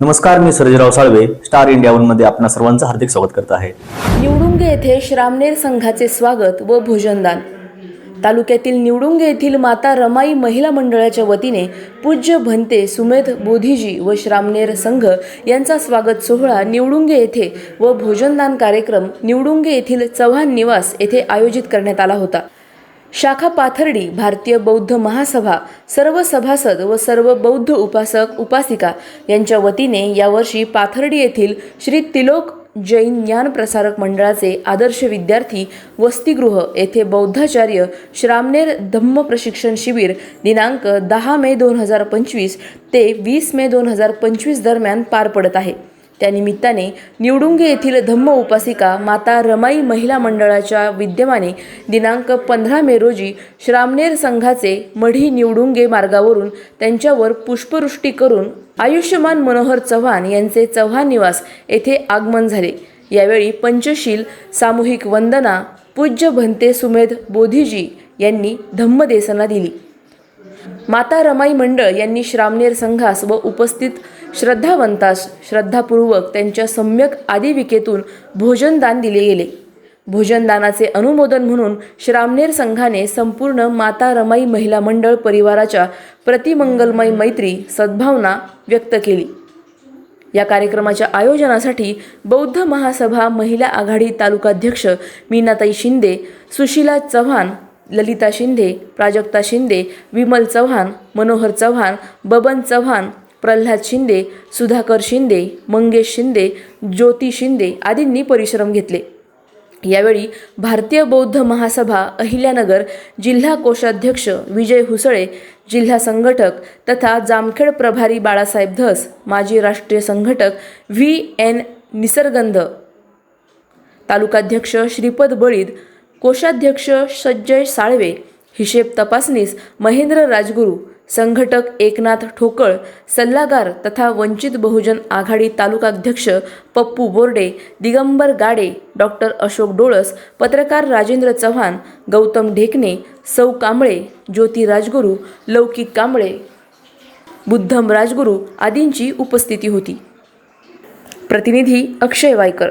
नमस्कार मी Sarjerao Salve star India वनमध्ये आपणा सर्वांचं हार्दिक स्वागत करत आहे. निवडुंगे येथे श्रामनेर संघाचे स्वागत व भोजनदान. तालुक्यातील निवडुंगे येथील माता रमाई महिला मंडळाच्या वतीने पूज्य भंते सुमेध बोधीजी व श्रामनेर संघ यांचा स्वागत सोहळा निवडुंगे येथे व भोजनदान कार्यक्रम निवडुंगे येथील चव्हाण निवास येथे आयोजित करण्यात आला होता. शाखा पाथर्डी भारतीय बौद्ध महासभा सर्व सभासद व सर्व बौद्ध उपासक उपासिका यांच्या वतीने यावर्षी पाथर्डी येथील श्री तिलोक जैन ज्ञान प्रसारक मंडळाचे आदर्श विद्यार्थी वसतिगृह येथे बौद्धाचार्य श्रामनेर धम्म प्रशिक्षण शिबिर दिनांक दहा मे दोन हजार पंचवीस ते वीस मे दोन हजार पंचवीस दरम्यान पार पडत आहे. त्यानिमित्ताने निवडुंगे येथील धम्म उपासिका माता रमाई महिला मंडळाच्या विद्यमाने दिनांक पंधरा मे रोजी श्रामनेर संघाचे मढी निवडुंगे मार्गावरून त्यांच्यावर पुष्पवृष्टी करून आयुष्यमान मनोहर चव्हाण यांचे चव्हाण निवास येथे आगमन झाले. यावेळी पंचशील सामूहिक वंदना पूज्य भंते सुमेध बोधीजी यांनी धम्मदेसना दिली. माता रमाई मंडळ यांनी श्रामनेर संघास व उपस्थित श्रद्धावंतास श्रद्धापूर्वक त्यांच्या सम्यक आदिविकेतून भोजनदान दिले गेले. भोजनदानाचे अनुमोदन म्हणून श्रामनेर संघाने संपूर्ण माता रमाई महिला मंडळ परिवाराच्या प्रतिमंगलमय मैत्री सद्भावना व्यक्त केली. या कार्यक्रमाच्या आयोजनासाठी बौद्ध महासभा महिला आघाडी तालुकाध्यक्ष मीनाताई शिंदे सुशीला चव्हाण ललिता शिंदे प्राजक्ता शिंदे विमल चव्हाण मनोहर चव्हाण बबन चव्हाण प्रल्हाद शिंदे सुधाकर शिंदे मंगेश शिंदे ज्योती शिंदे आदींनी परिश्रम घेतले. यावेळी भारतीय बौद्ध महासभा अहिल्यानगर जिल्हा कोषाध्यक्ष विजय हुसळे जिल्हा संघटक तथा जामखेड प्रभारी बाळासाहेब धस माजी राष्ट्रीय संघटक व्ही एन निसर्गंध तालुकाध्यक्ष श्रीपद बळीद कोषाध्यक्ष सज्जय साळवे हिशेब तपासनीस महेंद्र राजगुरू संघटक एकनाथ ठोकळ सल्लागार तथा वंचित बहुजन आघाडी तालुकाध्यक्ष पप्पू बोर्डे दिगंबर गाडे डॉक्टर अशोक डोळस पत्रकार राजेंद्र चव्हाण गौतम ढेकणे सौ कांबळे ज्योती राजगुरू लौकिक कांबळे बुद्धम राजगुरू आदींची उपस्थिती होती. प्रतिनिधी अक्षय वायकर.